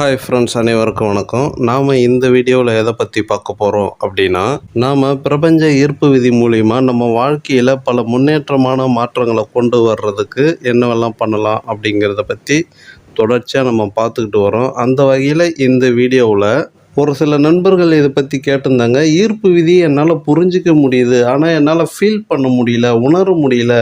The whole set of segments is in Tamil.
ஹாய் ஃப்ரெண்ட்ஸ் அனைவருக்கும் வணக்கம். நாம் இந்த வீடியோவில் எதை பற்றி பார்க்க போகிறோம் அப்படின்னா நாம் பிரபஞ்ச ஈர்ப்பு விதி மூலிமா நம்ம வாழ்க்கையில் பல முன்னேற்றமான மாற்றங்களை கொண்டு வர்றதுக்கு என்னவெல்லாம் பண்ணலாம் அப்படிங்கிறத பற்றி தொடர்ச்சியாக நம்ம பார்த்துக்கிட்டு வரோம். அந்த வகையில் இந்த வீடியோவில் ஒரு சில நண்பர்கள் இதை பற்றி கேட்டிருந்தாங்க. ஈர்ப்பு விதி என்னால் புரிஞ்சிக்க முடியுது. ஆனால் என்னால் ஃபீல் பண்ண முடியல உணர முடியல.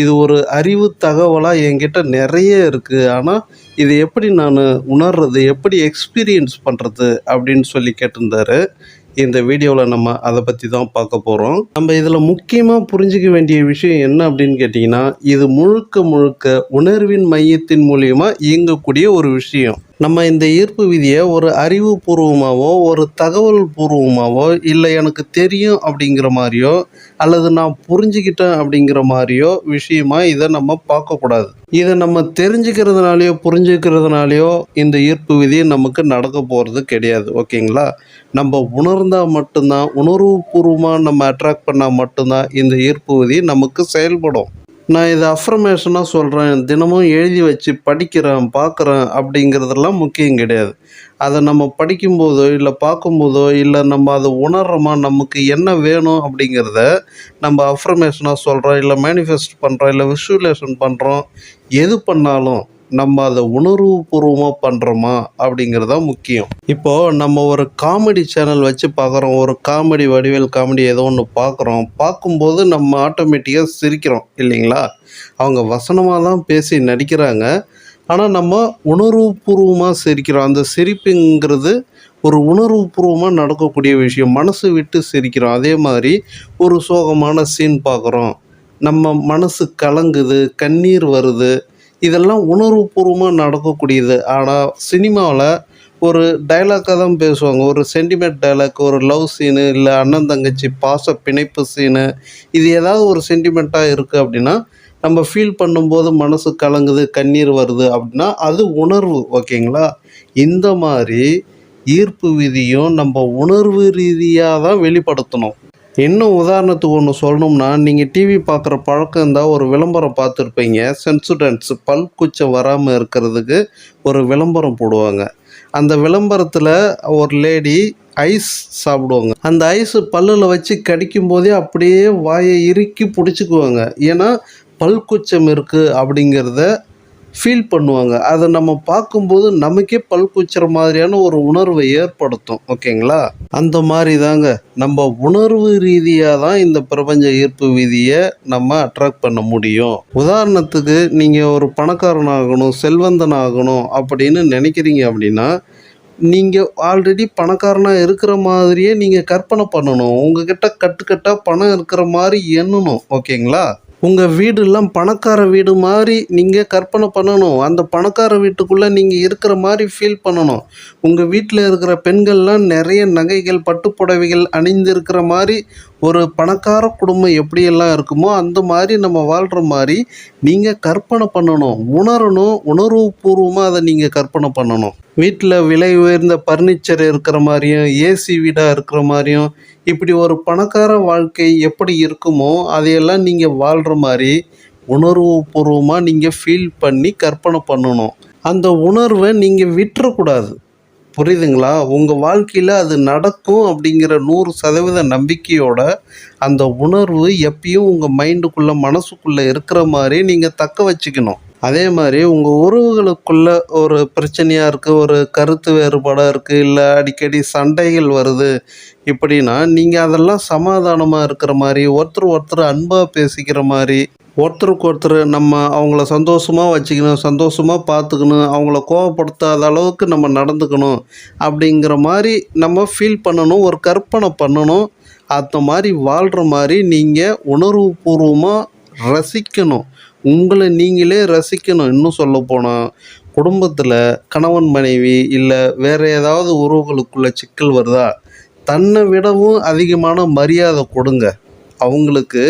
இது ஒரு அறிவு தகவலாக என்கிட்ட நிறைய இருக்குது ஆனால் இது எப்படி நான் உணர்றது எப்படி எக்ஸ்பீரியன்ஸ் பண்ணுறது அப்படின்னு சொல்லி கேட்டிருந்தாரு. இந்த வீடியோவில் நம்ம அதை பற்றி தான் பார்க்க போகிறோம் நம்ம இதில் முக்கியமாக புரிஞ்சிக்க வேண்டிய விஷயம் என்ன அப்படின்னு கேட்டிங்கன்னா இது முழுக்க முழுக்க உணர்வின் மையத்தின் மூலியமாக இயங்கக்கூடிய ஒரு விஷயம். நம்ம இந்த ஈர்ப்பு விதியை ஒரு அறிவுபூர்வமாகவோ ஒரு தகவல் பூர்வமாகவோ இல்லை எனக்கு தெரியும் அப்படிங்கிற மாதிரியோ அல்லது நான் புரிஞ்சுக்கிட்டேன் அப்படிங்கிற மாதிரியோ விஷயமா இதை நம்ம பார்க்கக்கூடாது. இதை நம்ம தெரிஞ்சுக்கிறதுனாலையோ புரிஞ்சுக்கிறதுனாலையோ இந்த ஈர்ப்பு விதி நமக்கு நடக்க போகிறது கிடையாது ஓகேங்களா? நம்ம உணர்ந்தால் மட்டும்தான் உணர்வுபூர்வமாக நம்ம அட்ராக்ட் பண்ணால் மட்டும்தான் இந்த ஈர்ப்பு விதி நமக்கு செயல்படும். நான் இதை அஃப்ரமேஷனாக சொல்கிறேன் தினமும் எழுதி வச்சு படிக்கிறேன் பார்க்குறேன் அப்படிங்கிறதெல்லாம் முக்கியம் கிடையாது. அதை நம்ம படிக்கும்போதோ இல்லை பார்க்கும்போதோ இல்லை நம்ம அதை உணர்கிறோமா நமக்கு என்ன வேணும் அப்படிங்கிறத நம்ம அஃப்ரமேஷனாக சொல்கிறோம் இல்லை மேனிஃபெஸ்ட் பண்ணுறோம் இல்லை விஷுவலேஷன் பண்ணுறோம் எது பண்ணாலும் நம்ம அதை உணர்வுபூர்வமாக பண்ணுறோமா அப்படிங்கிறது தான் முக்கியம். இப்போது நம்ம ஒரு காமெடி சேனல் வச்சு பார்க்குறோம் ஒரு காமெடி வடிவேல் காமெடி ஏதோ ஒன்று பார்க்குறோம் பார்க்கும்போது நம்ம ஆட்டோமேட்டிக்காக சிரிக்கிறோம் இல்லைங்களா? அவங்க வசனமாக தான் பேசி நடிக்கிறாங்க. ஆனால் நம்ம உணர்வுபூர்வமாக சிரிக்கிறோம். அந்த சிரிப்புங்கிறது ஒரு உணர்வுபூர்வமாக நடக்கக்கூடிய விஷயம். மனசு விட்டு சிரிக்கிறோம். அதே மாதிரி ஒரு சோகமான சீன் பார்க்குறோம். நம்ம மனசு கலங்குது கண்ணீர் வருது. இதெல்லாம் உணர்வுபூர்வமாக நடக்கக்கூடியது. ஆனால் சினிமாவில் ஒரு டைலாக்காக தான் பேசுவாங்க. ஒரு சென்டிமெண்ட் டைலாக் ஒரு லவ் சீனு இல்லை அண்ணன் தங்கச்சி பாச பிணைப்பு சீனு இது ஏதாவது ஒரு சென்டிமெண்ட்டாக இருக்குது அப்படின்னா நம்ம ஃபீல் பண்ணும்போது மனசு கலங்குது கண்ணீர் வருது அப்படின்னா அது உணர்வு ஓகேங்களா? இந்த மாதிரி ஈர்ப்பு விதியும் நம்ம உணர்வு ரீதியாக தான் வெளிப்படுத்தணும். இன்னும் உதாரணத்துக்கு ஒன்று சொல்லணும்னா நீங்கள் டிவி பார்க்குற பழக்கம் இருந்தால் ஒரு விளம்பரம் பார்த்துருப்பீங்க. சென்சுடன்ஸ் பல் குச்சம் வராமல் இருக்கிறதுக்கு ஒரு விளம்பரம் போடுவாங்க. அந்த விளம்பரத்தில் ஒரு லேடி ஐஸ் சாப்பிடுவாங்க. அந்த ஐஸ் பல்லில் வச்சு கடிக்கும் போதே அப்படியே வாயை இறுக்கி பிடிச்சிக்குவாங்க. ஏன்னா பல்குச்சம் இருக்குது அப்படிங்கிறத ஃபீல் பண்ணுவாங்க. அதை நம்ம பார்க்கும்போது நமக்கே பல் குச்சுற மாதிரியான ஒரு உணர்வை ஏற்படுத்தும். ஓகேங்களா? அந்த மாதிரி தாங்க நம்ம உணர்வு ரீதியாக தான் இந்த பிரபஞ்ச ஈர்ப்பு விதியை நம்ம அட்ராக்ட் பண்ண முடியும். உதாரணத்துக்கு நீங்கள் ஒரு பணக்காரன் ஆகணும் செல்வந்தன் ஆகணும் அப்படின்னு நினைக்கிறீங்க அப்படின்னா நீங்கள் ஆல்ரெடி பணக்காரனாக இருக்கிற மாதிரியே நீங்கள் கற்பனை பண்ணணும். உங்ககிட்ட கட்டுக்கட்டாக பணம் இருக்கிற மாதிரி எண்ணணும். ஓகேங்களா? உங்கள் வீடெல்லாம் பணக்கார வீடு மாதிரி நீங்கள் கற்பனை பண்ணணும். அந்த பணக்கார வீட்டுக்குள்ளே நீங்கள் இருக்கிற மாதிரி ஃபீல் பண்ணணும். உங்கள் வீட்டில் இருக்கிற பெண்கள்லாம் நிறைய நகைகள் பட்டுப்புடவைகள் அணிந்திருக்கிற மாதிரி ஒரு பணக்கார குடும்பம் எப்படியெல்லாம் இருக்குமோ அந்த மாதிரி நம்ம வாழ்கிற மாதிரி நீங்கள் கற்பனை பண்ணணும் உணரணும் உணர்வுபூர்வமாக அதை நீங்கள் கற்பனை பண்ணணும். வீட்டில் விலை உயர்ந்த பர்னிச்சர் இருக்கிற மாதிரியும் ஏசி வீடாக இருக்கிற மாதிரியும் இப்படி ஒரு பணக்கார வாழ்க்கை எப்படி இருக்குமோ அதையெல்லாம் நீங்கள் வாழ்கிற மாதிரி உணர்வுபூர்வமாக நீங்கள் ஃபீல் பண்ணி கற்பனை பண்ணணும். அந்த உணர்வை நீங்கள் விட்டுறக்கூடாது. புரியுதுங்களா? உங்கள் வாழ்க்கையில் அது நடக்கும் அப்படிங்கிற நூறு சதவீத நம்பிக்கையோட அந்த உணர்வு எப்பயும் உங்கள் மைண்டுக்குள்ளே மனசுக்குள்ளே இருக்கிற மாதிரி நீங்கள் தக்க வச்சுக்கணும். அதே மாதிரி உங்கள் உறவுகளுக்குள்ள ஒரு பிரச்சனையாக இருக்குது ஒரு கருத்து வேறுபாடாக இருக்குது இல்லை அடிக்கடி சண்டைகள் வருது இப்படின்னா நீங்கள் அதெல்லாம் சமாதானமாக இருக்கிற மாதிரி ஒருத்தர் ஒருத்தர் அன்பாக பேசிக்கிற மாதிரி ஒருத்தருக்கு ஒருத்தர் நம்ம அவங்கள சந்தோஷமாக வச்சுக்கணும் சந்தோஷமாக பார்த்துக்கணும் அவங்கள கோவப்படுத்தாத அளவுக்கு நம்ம நடந்துக்கணும் அப்படிங்கிற மாதிரி நம்ம ஃபீல் பண்ணணும் ஒரு கற்பனை பண்ணணும். அந்த மாதிரி வாழ்கிற மாதிரி நீங்கள் உணர்வுபூர்வமாக ரசிக்கணும். உங்களை நீங்களே ரசிக்கணும். இன்னும் சொல்ல போனால் குடும்பத்தில் கணவன் மனைவி இல்லை வேறு ஏதாவது உறவுகளுக்குள்ள சிக்கல் வருதா தன்னை விடவும் அதிகமான மரியாதை கொடுங்க. அவங்களுக்கு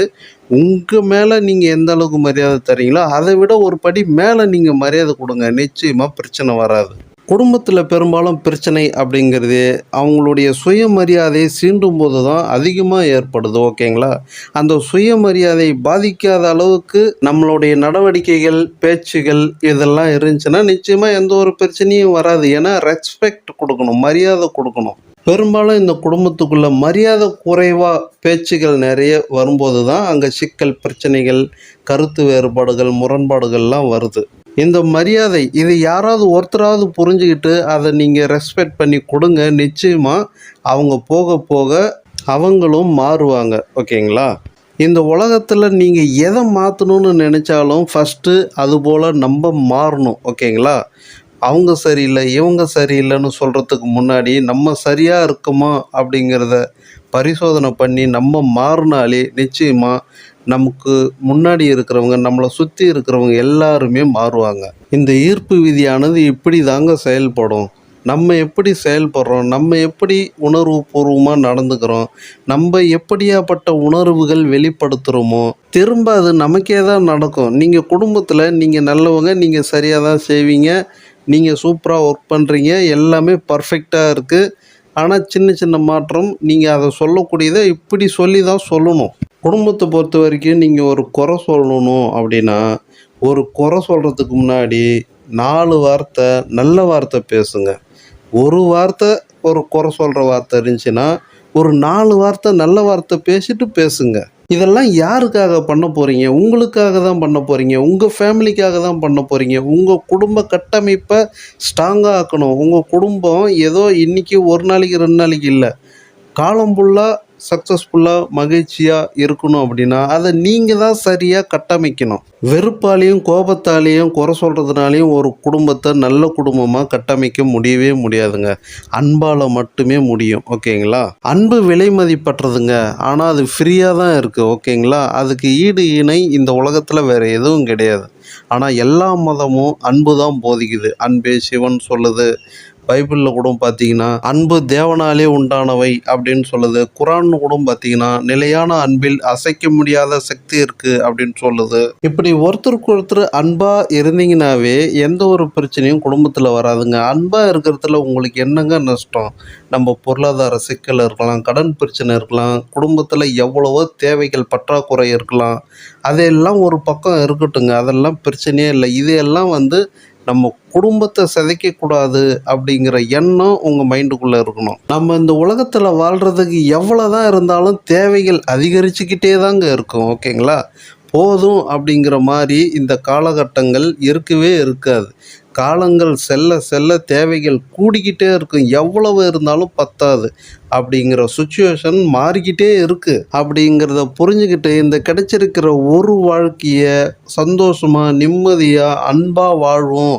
உங்கள் மேலே நீங்கள் எந்த அளவுக்கு மரியாதை தரீங்களோ அதை விட ஒரு படி மேலே நீங்கள் மரியாதை கொடுங்க. நிச்சயமாக பிரச்சனை வராது. குடும்பத்தில் பெரும்பாலும் பிரச்சனை அப்படிங்கிறது அவங்களுடைய சுயமரியாதையை சீண்டும் போது தான் அதிகமாக ஏற்படுது ஓகேங்களா? அந்த சுயமரியாதை பாதிக்காத அளவுக்கு நம்மளுடைய நடவடிக்கைகள் பேச்சுகள் இதெல்லாம் இருந்துச்சுன்னா நிச்சயமாக எந்த ஒரு பிரச்சனையும் வராது. ஏன்னா ரெஸ்பெக்ட் கொடுக்கணும் மரியாதை கொடுக்கணும். பெரும்பாலும் இந்த குடும்பத்துக்குள்ளே மரியாதை குறைவாக பேச்சுகள் நிறைய வரும்போது தான் அங்கே சிக்கல் பிரச்சனைகள் கருத்து வேறுபாடுகள் முரண்பாடுகள்லாம் வருது. இந்த மரியாதை இது யாராவது ஒருத்தராவது புரிஞ்சுக்கிட்டு அதை நீங்கள் ரெஸ்பெக்ட் பண்ணி கொடுங்க நிச்சயமாக அவங்க போக போக அவங்களும் மாறுவாங்க. ஓகேங்களா? இந்த உலகத்தில் நீங்கள் எதை மாற்றணும்னு நினச்சாலும் ஃபஸ்ட்டு அதுபோல் நம்ம மாறணும். ஓகேங்களா? அவங்க சரியில்லை இவங்க சரியில்லைன்னு சொல்கிறதுக்கு முன்னாடி நம்ம சரியாக இருக்குமா அப்படிங்கிறத பரிசோதனை பண்ணி நம்ம மாறினாலே நிச்சயமாக நமக்கு முன்னாடி இருக்கிறவங்க நம்மளை சுற்றி இருக்கிறவங்க எல்லாருமே மாறுவாங்க. இந்த ஈர்ப்பு விதியானது இப்படி தாங்க செயல்படும். நம்ம எப்படி செயல்படுறோம் நம்ம எப்படி உணர்வு பூர்வமாக நடந்துக்கிறோம் நம்ம எப்படியாப்பட்ட உணர்வுகள் வெளிப்படுத்துகிறோமோ திரும்ப அது நமக்கே தான் நடக்கும். நீங்கள் குடும்பத்தில் நீங்கள் நல்லவங்க நீங்கள் சரியாக தான் செய்வீங்க நீங்கள் சூப்பராக ஒர்க் பண்ணுறீங்க எல்லாமே பர்ஃபெக்டாக இருக்குது ஆனால் சின்ன சின்ன மாற்றம் நீங்கள் அதை சொல்லக்கூடியதை இப்படி சொல்லி தான் சொல்லணும். குடும்பத்தை பொறுத்த வரைக்கும் நீங்கள் ஒரு குறை சொல்லணும் அப்படின்னா ஒரு குறை சொல்கிறதுக்கு முன்னாடி நாலு வார்த்தை நல்ல வார்த்தை பேசுங்க. ஒரு வார்த்தை ஒரு குறை சொல்கிற வார்த்தை இருந்துச்சுன்னா ஒரு நாலு வார்த்தை நல்ல வார்த்தை பேசிட்டு பேசுங்க. இதெல்லாம் யாருக்காக பண்ண போகிறீங்க உங்களுக்காக தான் பண்ண போகிறீங்க உங்கள் ஃபேமிலிக்காக தான் பண்ண போகிறீங்க உங்கள் குடும்ப கட்டமைப்பை ஸ்ட்ராங்காக ஆக்கணும். உங்கள் குடும்பம் ஏதோ இன்றைக்கி ஒரு நாளைக்கு ரெண்டு நாளைக்கு இல்லை. காலம் ஃபுல்லாக சக்ஸஸ்ஃபுல்லாக மகிழ்ச்சியாக இருக்கணும் அப்படின்னா அதை நீங்கள் தான் சரியாக கட்டமைக்கணும். வெறுப்பாலையும் கோபத்தாலேயும் குறை சொல்கிறதுனாலையும் ஒரு குடும்பத்தை நல்ல குடும்பமாக கட்டமைக்க முடியவே முடியாதுங்க. அன்பால் மட்டுமே முடியும் ஓகேங்களா? அன்பு விலை மதிப்பற்றதுங்க. ஆனால் அது ஃப்ரீயாக தான் இருக்குது ஓகேங்களா? அதுக்கு ஈடு இணை இந்த உலகத்தில் வேறு எதுவும் கிடையாது. ஆனால் எல்லா மதமும் அன்பு தான் போதிக்குது. அன்பே சிவன் சொல்லுது. பைபிளில் கூட பார்த்தீங்கன்னா அன்பு தேவனாலே உண்டானவை அப்படின்னு சொல்லுது. குரான் கூட பார்த்தீங்கன்னா நிலையான அன்பில் அசைக்க முடியாத சக்தி இருக்குது அப்படின்னு சொல்லுது. இப்படி ஒருத்தருக்கு ஒருத்தர் அன்பாக இருந்தீங்கன்னாவே எந்த ஒரு பிரச்சனையும் குடும்பத்தில் வராதுங்க. அன்பாக இருக்கிறதுல உங்களுக்கு என்னங்க நஷ்டம்? நம்ம பொருளாதார சிக்கல் இருக்கலாம் கடன் பிரச்சனை இருக்கலாம் குடும்பத்தில் எவ்வளவோ தேவைகள் பற்றாக்குறை இருக்கலாம். அதையெல்லாம் ஒரு பக்கம் இருக்கட்டுங்க. அதெல்லாம் பிரச்சனையே இல்லை. இதையெல்லாம் வந்து நம்ம குடும்பத்தை சிதைக்கக்கூடாது அப்படிங்கிற எண்ணம் உங்கள் மைண்டுக்குள்ளே இருக்கணும். நம்ம இந்த உலகத்தில் வாழ்கிறதுக்கு எவ்வளோ தான் இருந்தாலும் தேவைகள் அதிகரிச்சுக்கிட்டே தாங்க இருக்கும் ஓகேங்களா? போதும் அப்படிங்கிற மாதிரி இந்த காலகட்டங்கள் இருக்கவே இருக்காது. காலங்கள் செல்ல செல்ல தேவைகள் கூடிக்கிட்டே இருக்கும் எவ்வளவு இருந்தாலும் பத்தாது. அப்படிங்கிற சுச்சுவேஷன் மாறிக்கிட்டே இருக்குது அப்படிங்கிறத புரிஞ்சுக்கிட்டு இந்த கிடைச்சிருக்கிற ஒரு வாழ்க்கையை சந்தோஷமாக நிம்மதியாக அன்பாக வாழ்வோம்.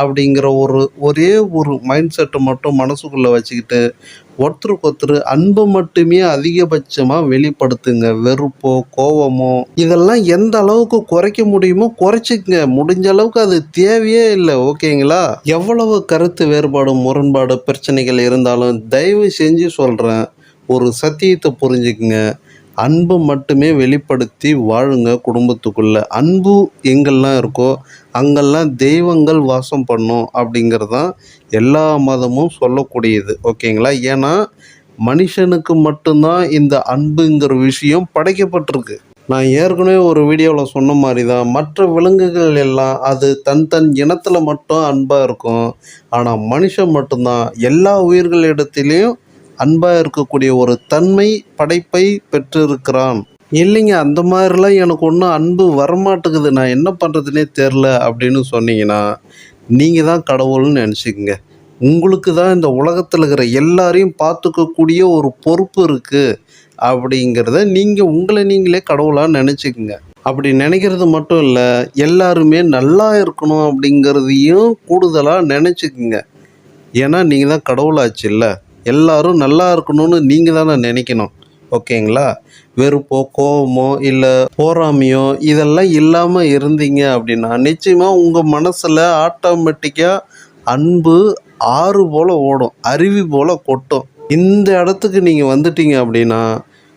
அப்படிங்கிற ஒரு ஒரே ஒரு மைண்ட் செட்டை மட்டும் மனசுக்குள்ளே வச்சுக்கிட்டு ஒருத்தருக்கு ஒருத்தர் அன்பை மட்டுமே அதிகபட்சமாக வெளிப்படுத்துங்க. வெறுப்போ கோவமோ இதெல்லாம் எந்த அளவுக்கு குறைக்க முடியுமோ குறைச்சிக்கங்க. முடிஞ்ச அளவுக்கு அது தேவையே இல்லை. ஓகேங்களா? எவ்வளவு கருத்து வேறுபாடு முரண்பாடு பிரச்சனைகள் இருந்தாலும் தயவு செஞ்சு சொல்கிறேன் ஒரு சத்தியத்தை புரிஞ்சுக்குங்க. அன்பு மட்டுமே வெளிப்படுத்தி வாழுங்க குடும்பத்துக்குள்ளே. அன்பு எங்கெல்லாம் இருக்கோ அங்கெல்லாம் தெய்வங்கள் வாசம் பண்ணும் அப்படிங்கிறது தான் எல்லா மதமும் சொல்லக்கூடியது. ஓகேங்களா? ஏன்னா மனுஷனுக்கு மட்டும்தான் இந்த அன்புங்கிற விஷயம் படைக்கப்பட்டிருக்கு. நான் ஏற்கனவே ஒரு வீடியோவில் சொன்ன மாதிரி தான் மற்ற விலங்குகள் எல்லாம் அது தன் தன் இனத்தில் மட்டும் அன்பாக இருக்கும். ஆனால் மனுஷன் மட்டும்தான். எல்லா உயிர்களிடத்திலையும் அன்பாக இருக்கக்கூடிய ஒரு தன்மை படைப்பை பெற்றிருக்கிறான். இல்லைங்க அந்த மாதிரிலாம் எனக்கு ஒன்றும் அன்பு வரமாட்டேங்குது. நான் என்ன பண்ணுறதுனே தெரில அப்படின்னு சொன்னீங்கன்னா நீங்கள் தான் கடவுள்னு நினச்சிக்கங்க. உங்களுக்கு தான் இந்த உலகத்தில் இருக்கிற எல்லாரையும் பார்த்துக்கக்கூடிய ஒரு பொறுப்பு இருக்குது அப்படிங்கிறத நீங்கள் உங்களை நீங்களே கடவுளாக நினச்சிக்கங்க. அப்படி நினைக்கிறது மட்டும் இல்லை எல்லாருமே நல்லா இருக்கணும் அப்படிங்கிறதையும் கூடுதலாக நினச்சிக்கங்க. ஏன்னா நீங்கள் தான் கடவுளாச்சு இல்லை. எல்லாரும் நல்லா இருக்கணும்னு நீங்கள் தானே நினைக்கணும். ஓகேங்களா? வெறுப்போ கோவமோ இல்லை போராமையோ இதெல்லாம் இல்லாமல் இருந்தீங்க அப்படின்னா நிச்சயமாக உங்கள் மனசில் ஆட்டோமேட்டிக்காக அன்பு ஆறு போல் ஓடும் அருவி போல் கொட்டும். இந்த இடத்துக்கு நீங்கள் வந்துட்டீங்க அப்படின்னா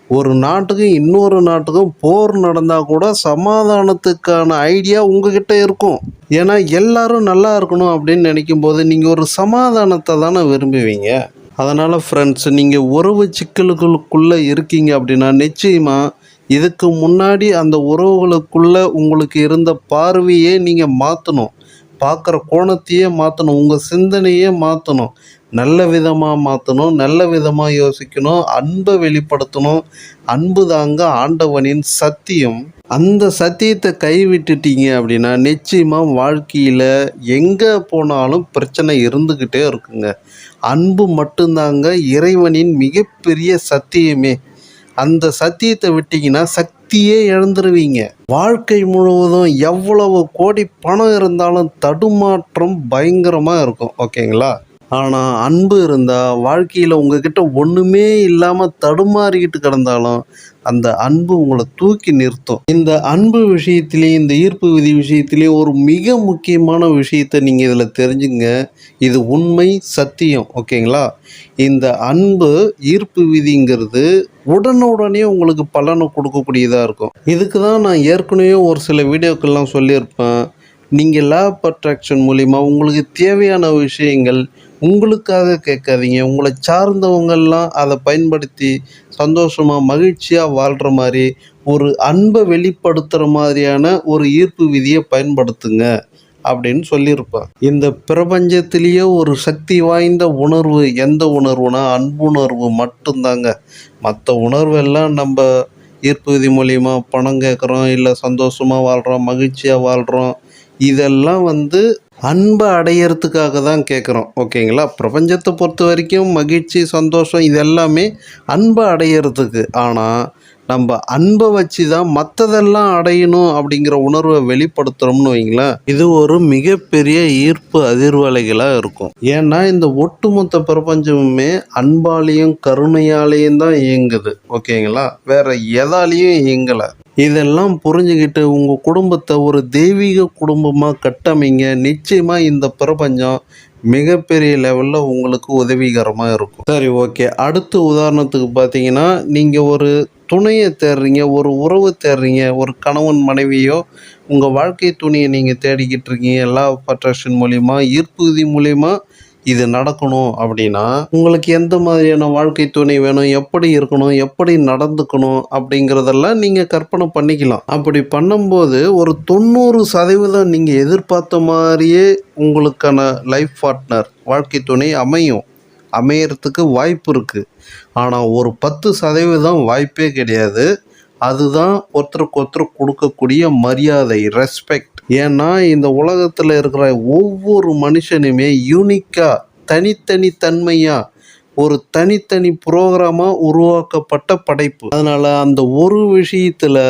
ஒரு நாட்டுக்கும் இன்னொரு நாட்டுக்கும் போர் நடந்தால் கூட சமாதானத்துக்கான ஐடியா உங்ககிட்ட இருக்கும். ஏன்னா எல்லாரும் நல்லா இருக்கணும் அப்படின்னு நினைக்கும் போது நீங்கள் ஒரு சமாதானத்தை தானே விரும்புவீங்க. அதனால் ஃப்ரெண்ட்ஸ் நீங்கள் உறவு சிக்கல்களுக்குள்ளே இருக்கீங்க அப்படின்னா நிச்சயமாக இதுக்கு முன்னாடி அந்த உறவுகளுக்குள்ளே உங்களுக்கு இருந்த பார்வையே நீங்கள் மாற்றணும் பார்க்குற கோணத்தையே மாற்றணும் உங்கள் சிந்தனையே மாற்றணும் நல்ல விதமாக மாற்றணும் நல்ல விதமாக யோசிக்கணும் அன்பை வெளிப்படுத்தணும் அன்பு தாங்க ஆண்டவனின் சத்தியம். அந்த சத்தியத்தை கைவிட்டுட்டீங்க அப்படின்னா நிச்சயமாக வாழ்க்கையில் எங்கே போனாலும் பிரச்சனை இருந்துக்கிட்டே இருக்குங்க. அன்பு மட்டும்தாங்க இறைவனின் மிகப்பெரிய சத்தியமே. அந்த சத்தியத்தை விட்டிங்கன்னா சக்தியே இழந்துருவீங்க. வாழ்க்கை முழுவதும் எவ்வளவு கோடி பணம் இருந்தாலும் தடுமாற்றம் பயங்கரமாக இருக்கும். ஓகேங்களா? ஆனால் அன்பு இருந்தால் வாழ்க்கையில் உங்ககிட்ட ஒன்றுமே இல்லாமல் தடுமாறிக்கிட்டு கிடந்தாலும் அந்த அன்பு உங்களை தூக்கி நிறுத்தும். இந்த அன்பு விஷயத்திலையும் இந்த ஈர்ப்பு விதி விஷயத்திலையும் ஒரு மிக முக்கியமான விஷயத்தை நீங்கள் இதில் தெரிஞ்சுங்க. இது உண்மை சத்தியம் ஓகேங்களா? இந்த அன்பு ஈர்ப்பு விதிங்கிறது உடனுடனே உங்களுக்கு பலனை கொடுக்கக்கூடியதாக இருக்கும். இதுக்கு தான் நான் ஏற்கனவே ஒரு சில வீடியோக்கள்லாம் சொல்லியிருப்பேன். நீங்கள் லேப் அட்ராக்ஷன் மூலிமா உங்களுக்கு தேவையான விஷயங்கள் உங்களுக்காக கேட்காதீங்க. உங்களை சார்ந்தவங்கெல்லாம் அதை பயன்படுத்தி சந்தோஷமாக மகிழ்ச்சியாக வாழ்கிற மாதிரி ஒரு அன்பை வெளிப்படுத்துகிற மாதிரியான ஒரு ஈர்ப்பு விதியை பயன்படுத்துங்க அப்படின்னு சொல்லியிருப்பேன் இந்த பிரபஞ்சத்திலேயே ஒரு சக்தி வாய்ந்த உணர்வு எந்த உணர்வுனா அன்புணர்வு மட்டும்தாங்க. மற்ற உணர்வெல்லாம் நம்ம ஈர்ப்பு விதி மூலிமா பணம் கேட்குறோம் இல்லை சந்தோஷமாக வாழ்கிறோம் மகிழ்ச்சியாக வாழ்கிறோம் இதெல்லாம் வந்து அன்பை அடையிறதுக்காக தான் கேட்குறோம் ஓகேங்களா? பிரபஞ்சத்தை பொறுத்த வரைக்கும் மகிழ்ச்சி சந்தோஷம் இது எல்லாமே அன்பை அடையிறதுக்கு. ஆனால் நம்ம அன்பை வச்சு தான் மற்றதெல்லாம் அடையணும் அப்படிங்கிற உணர்வை வெளிப்படுத்துகிறோம்னு வைங்களேன் இது ஒரு மிகப்பெரிய ஈர்ப்பு அதிர்வலைகளாக இருக்கும். ஏன்னா இந்த ஒட்டுமொத்த பிரபஞ்சமுமே அன்பாலையும் கருணையாலேயும் தான் இயங்குது. ஓகேங்களா? வேற எதாலையும் இயங்கலை. இதெல்லாம் புரிஞ்சுக்கிட்டு உங்கள் குடும்பத்தை ஒரு தெய்வீக குடும்பமாக கட்டமைங்க. நிச்சயமாக இந்த பிரபஞ்சம் மிகப்பெரிய லெவலில் உங்களுக்கு உதவிகரமாக இருக்கும். சரி ஓகே. அடுத்த உதாரணத்துக்கு பார்த்தீங்கன்னா நீங்கள் ஒரு துணையை தேடுறீங்க ஒரு உறவு தேடுறீங்க ஒரு கணவன் மனைவியோ உங்கள் வாழ்க்கை துணையை நீங்கள் தேடிக்கிட்டு இருக்கீங்க எல்லா அட்ராக்ஷன் மூலிமா ஈர்ப்பு விதி மூலிமா இது நடக்கணும் அப்படின்னா உங்களுக்கு எந்த மாதிரியான வாழ்க்கை துணை வேணும் எப்படி இருக்கணும் எப்படி நடந்துக்கணும் அப்படிங்கிறதெல்லாம் நீங்கள் கற்பனை பண்ணிக்கலாம். அப்படி பண்ணும்போது ஒரு தொண்ணூறு சதவீதம் நீங்கள் எதிர்பார்த்த மாதிரியே உங்களுக்கான லைஃப் பார்ட்னர் வாழ்க்கை துணை அமையும். அமையறதுக்கு வாய்ப்பு இருக்குது ஆனால் ஒரு பத்து சதவீதம் வாய்ப்பே கிடையாது. அதுதான் ஒருத்தருக்கு ஒருத்தர் கொடுக்கக்கூடிய மரியாதை ரெஸ்பெக்ட் ஏன்னா இந்த உலகத்தில் இருக்கிற ஒவ்வொரு மனுஷனுமே யூனிக்காக தனித்தனி தன்மையாக ஒரு தனித்தனி ப்ரோக்ராமாக உருவாக்கப்பட்ட படைப்பு. அதனால் அந்த ஒரு விஷயத்தில்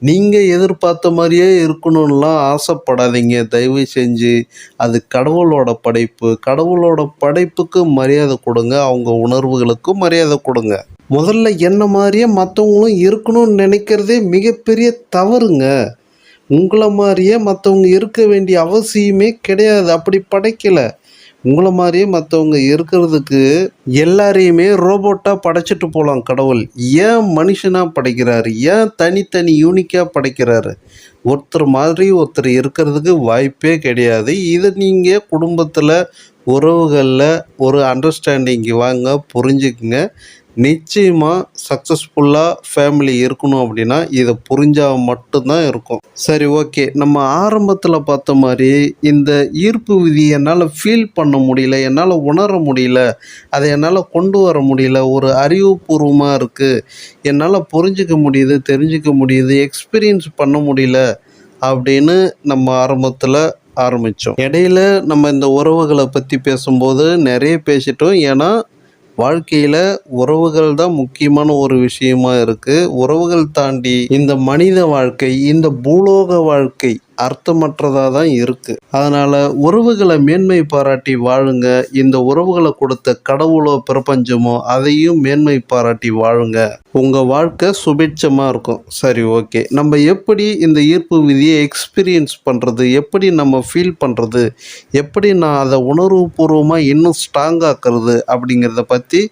நீங்கள் எதிர்பார்த்த மாதிரியே இருக்கணும்லாம் ஆசைப்படாதீங்க. தயவு செஞ்சு அது கடவுளோட படைப்பு. கடவுளோட படைப்புக்கு மரியாதை கொடுங்க. அவங்க உணர்வுகளுக்கும் மரியாதை கொடுங்க. முதல்ல என்ன மாதிரியே மற்றவங்களும் இருக்கணும்னு நினைக்கிறதே மிகப்பெரிய தவறுங்க. உங்களை மாதிரியே மற்றவங்க இருக்க வேண்டிய அவசியமே கிடையாது. அப்படி படைக்கலை. உங்களை மாதிரியே மற்றவங்க இருக்கிறதுக்கு எல்லாரையுமே ரோபோட்டாக படைச்சிட்டு போகலாம் கடவுள். ஏன் மனுஷனாக படைக்கிறாரு? ஏன் தனித்தனி யூனிக்காக படைக்கிறாரு? ஒருத்தர் மாதிரி ஒருத்தர் இருக்கிறதுக்கு வாய்ப்பே கிடையாது. இதை நீங்கள் குடும்பத்தில் உறவுகளில் ஒரு அண்டர்ஸ்டாண்டிங் வாங்க புரிஞ்சுக்குங்க. நிச்சயமாக சக்ஸஸ்ஃபுல்லாக ஃபேமிலி இருக்கணும் அப்படின்னா இதை புரிஞ்சால் மட்டும்தான் இருக்கும். சரி ஓகே நம்ம ஆரம்பத்தில் பார்த்த மாதிரி இந்த ஈர்ப்பு விதி என்னால் ஃபீல் பண்ண முடியல என்னால் உணர முடியல அதை என்னால் கொண்டு வர முடியல ஒரு அறிவுபூர்வமாக இருக்குது என்னால் புரிஞ்சிக்க முடியுது தெரிஞ்சுக்க முடியுது எக்ஸ்பீரியன்ஸ் பண்ண முடியல அப்படின்னு நம்ம ஆரம்பத்தில் ஆரம்பித்தோம் இடையில நம்ம இந்த உறவுகளை பற்றி பேசும்போது நிறைய பேசிட்டோம். ஏன்னா வாழ்க்கையில் உறவுகள் தான் முக்கியமான ஒரு விஷயமா இருக்குது உறவுகள் தாண்டி இந்த மனித வாழ்க்கை இந்த பூலோக வாழ்க்கை அர்த்தமற்றதாக தான் இருக்குது அதனால் உறவுகளை மேன்மை பாராட்டி வாழுங்க. இந்த உறவுகளை கொடுத்த கடவுளோ பிரபஞ்சமோ அதையும் மேன்மை பாராட்டி வாழுங்க. உங்கள் வாழ்க்கை சுபிட்சமாக இருக்கும். சரி ஓகே. நம்ம எப்படி இந்த ஈர்ப்பு விதியை எக்ஸ்பீரியன்ஸ் பண்ணுறது எப்படி நம்ம ஃபீல் பண்ணுறது எப்படி நான் அதை உணர்வுபூர்வமாக இன்னும் ஸ்ட்ராங்காக்குறது அப்படிங்கிறத பற்றி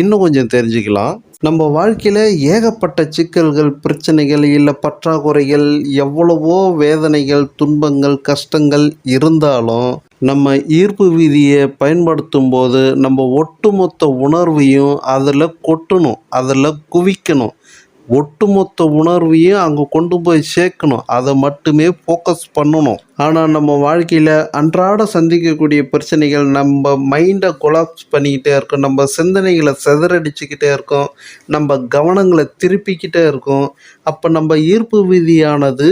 இன்னும் கொஞ்சம் தெரிஞ்சுக்கலாம். நம்ம வாழ்க்கையில் ஏகப்பட்ட சிக்கல்கள் பிரச்சனைகள் இல்லை பற்றாக்குறைகள் எவ்வளவோ வேதனைகள் துன்பங்கள் கஷ்டங்கள் இருந்தாலும் நம்ம ஈர்ப்பு விதியை பயன்படுத்தும் போது நம்ம ஒட்டுமொத்த உணர்வையும் அதில் கொட்டணும் அதில் குவிக்கணும். ஒட்டுமொத்த உணர்வையும் அங்கே கொண்டு போய் சேர்க்கணும். அதை மட்டுமே ஃபோக்கஸ் பண்ணணும். ஆனால் நம்ம வாழ்க்கையில் அன்றாட சந்திக்கக்கூடிய பிரச்சனைகள் நம்ம மைண்டை கொலாப்ஸ் பண்ணிக்கிட்டே இருக்கோம். நம்ம சிந்தனைகளை சிதறடிச்சுக்கிட்டே இருக்கோம். நம்ம கவனங்களை திருப்பிக்கிட்டே இருக்கோம். அப்போ நம்ம ஈர்ப்பு விதியானது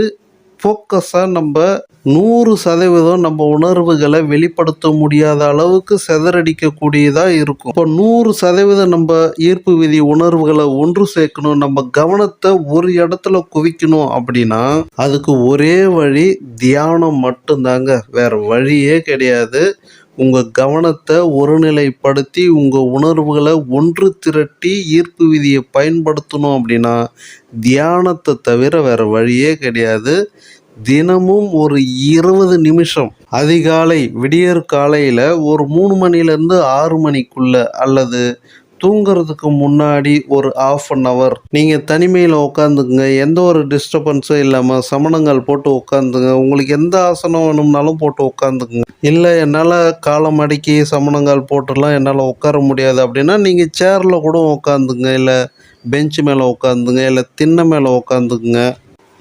ஃபோக்கஸாக நம்ம நூறு சதவீதம் நம்ம உணர்வுகளை வெளிப்படுத்த முடியாத அளவுக்கு சிதறடிக்கக்கூடியதாக இருக்கும். இப்போ நூறு சதவீதம் நம்ம ஈர்ப்பு விதி உணர்வுகளை ஒன்று சேர்க்கணும் நம்ம கவனத்தை ஒரு இடத்துல குவிக்கணும் அப்படின்னா அதுக்கு ஒரே வழி தியானம் மட்டும்தாங்க. வேற வழியே கிடையாது. உங்கள் கவனத்தை ஒருநிலைப்படுத்தி உங்கள் உணர்வுகளை ஒன்று திரட்டி ஈர்ப்பு விதியை பயன்படுத்தணும் அப்படின்னா தியானத்தை தவிர வேறு வழியே கிடையாது. தினமும் ஒரு இருபது நிமிஷம். அதிகாலை விடியற் காலையில் ஒரு மூணு மணிலேருந்து ஆறு மணிக்குள்ள அல்லது தூங்குறதுக்கு முன்னாடி ஒரு ஆஃப் அன் அவர் நீங்கள் தனிமையில் உட்காந்துக்குங்க எந்த ஒரு டிஸ்டர்பன்ஸும் இல்லாமல் சமணங்கள் போட்டு உட்காந்துங்க உங்களுக்கு எந்த ஆசனம் வேணும்னாலும் போட்டு உட்காந்துக்குங்க இல்லை என்னால் காலம் அடிக்கி சமணங்கால் போட்டுலாம் என்னால் உட்கார முடியாது. அப்படின்னா நீங்கள் சேரில் கூட உட்காந்துங்க இல்லை பெஞ்ச் மேலே உட்காந்துங்க இல்லை திண்ணை மேலே உட்காந்துக்குங்க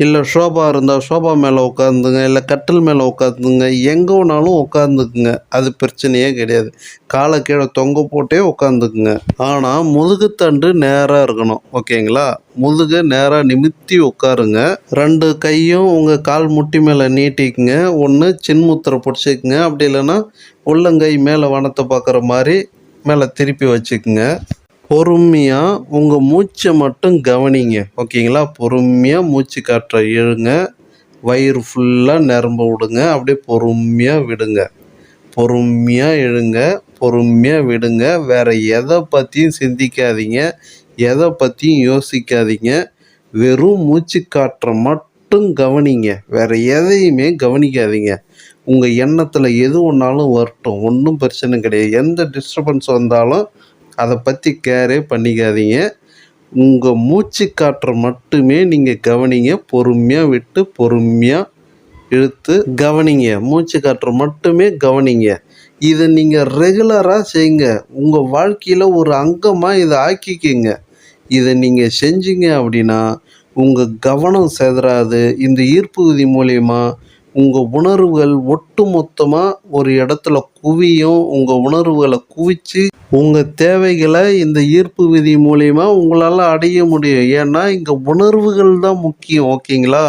இல்லை ஷோபா இருந்தால் ஷோபா மேலே உட்காந்துங்க இல்லை கட்டில் மேலே உட்காந்துங்க எங்கே வேணாலும் உட்காந்துக்குங்க அது பிரச்சனையே கிடையாது. காலை கீழே தொங்க போட்டே உட்காந்துக்குங்க ஆனால் முதுகுத்தண்டு நேராக இருக்கணும் ஓகேங்களா? முதுகை நேராக நிமித்தி உட்காருங்க. ரெண்டு கையும் உங்கள் கால் முட்டி மேலே நீட்டிக்குங்க. ஒன்று சின்முத்திரை பிடிச்சிக்குங்க. அப்படி இல்லைன்னா உள்ளங்கை மேலே வனத்தை பார்க்குற மாதிரி மேலே திருப்பி வச்சுக்குங்க. பொறுமையாக உங்கள் மூச்சை மட்டும் கவனிங்க. ஓகேங்களா? பொறுமையாக மூச்சு காற்றை இழுங்க. வயிறு ஃபுல்லாக நிரம்ப விடுங்க. அப்படியே பொறுமையாக விடுங்க. பொறுமையாக எழுங்க பொறுமையாக விடுங்க. வேறு எதை பற்றியும் சிந்திக்காதீங்க. எதை பற்றியும் யோசிக்காதீங்க. வெறும் மூச்சு காற்றை மட்டும் கவனிங்க. வேறு எதையுமே கவனிக்காதீங்க. உங்கள் எண்ணத்தில் எது ஒன்றாலும் வரட்டும். ஒன்றும் பிரச்சனை கிடையாது. எந்த டிஸ்டர்பன்ஸ் வந்தாலும் அதை பற்றி கேரே பண்ணிக்காதீங்க. உங்கள் மூச்சு காற்றை மட்டுமே நீங்கள் கவனிங்க. பொறுமையாக விட்டு பொறுமையாக இழுத்து கவனிங்க. மூச்சு காற்றை மட்டுமே கவனிங்க. இதை நீங்கள் ரெகுலராக செய்யுங்க உங்கள் வாழ்க்கையில் ஒரு அங்கமாக இதை ஆக்கிக்கிங்க. இதை நீங்கள் செஞ்சீங்க அப்படின்னா உங்கள் கவனம் செதறாது. இந்த ஈர்ப்பு விதி மூலயமா உங்கள் உணர்வுகள் ஒட்டு மொத்தமாக ஒரு இடத்துல குவியும். உங்கள் உணர்வுகளை குவிச்சு உங்கள் தேவைகளை இந்த ஈர்ப்பு விதி மூலயமா உங்களால் அடைய முடியும். ஏன்னா இங்கே உணர்வுகள் தான் முக்கியம் ஓகேங்களா?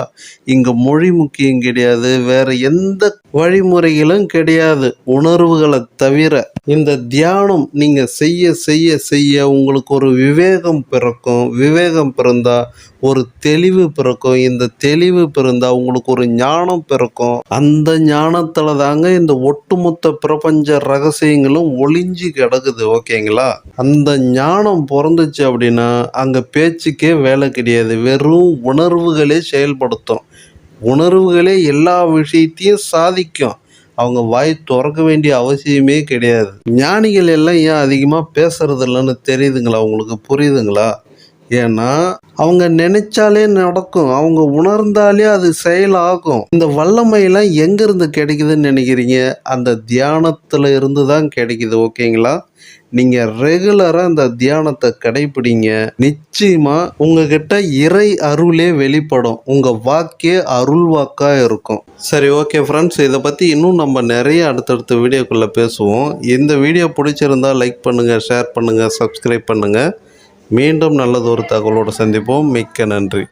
இங்கே மொழி முக்கியம் கிடையாது. வேறு எந்த வழிமுறைகளும் கிடையாது உணர்வுகளை தவிர. இந்த தியானம் நீங்கள் செய்ய செய்ய செய்ய உங்களுக்கு ஒரு விவேகம் பிறக்கும். விவேகம் பிறந்தால் ஒரு தெளிவு பிறக்கும். இந்த தெளிவு பிறந்தால் உங்களுக்கு ஒரு ஞானம் பிறக்கும். அந்த ஞானத்தில் தாங்க இந்த ஒட்டுமொத்த பிரபஞ்ச ரகசியங்களும் ஒளிஞ்சு கிடக்குது ஓகேங்களா? அந்த ஞானம் பிறந்துச்சு அப்படின்னா அங்கே பேச்சுக்கே வேலை கிடையாது. வெறும் உணர்வுகளே செயல்படுத்தும். உணர்வுகளே எல்லா விஷயத்தையும் சாதிக்கும். அவங்க வாய் திறக்க வேண்டிய அவசியமே கிடையாது. ஞானிகள் எல்லாம் ஏன் அதிகமாக பேசுறது இல்லைன்னு தெரியுதுங்களா? உங்களுக்கு புரியுதுங்களா? ஏன்னா அவங்க நினைச்சாலே நடக்கும். அவங்க உணர்ந்தாலே அது செயலாகும். இந்த வல்லமையெல்லாம் எங்கேருந்து கிடைக்குதுன்னு நினைக்கிறீங்க? அந்த தியானத்தில் இருந்து தான் கிடைக்குது ஓகேங்களா? நீங்கள் ரெகுலராக அந்த தியானத்தை கடைப்பிடிங்க நிச்சயமாக உங்ககிட்ட இறை அருளே வெளிப்படும். உங்கள் வாக்கே அருள் வாக்காக இருக்கும். சரி ஓகே ஃப்ரெண்ட்ஸ் இதை பற்றி இன்னும் நம்ம நிறைய அடுத்தடுத்த வீடியோக்குள்ளே பேசுவோம். இந்த வீடியோ பிடிச்சிருந்தா லைக் பண்ணுங்கள் ஷேர் பண்ணுங்கள் சப்ஸ்கிரைப் பண்ணுங்கள் மீண்டும் நல்லதொரு தகவலோடு சந்திப்போம். மிக்க நன்றி.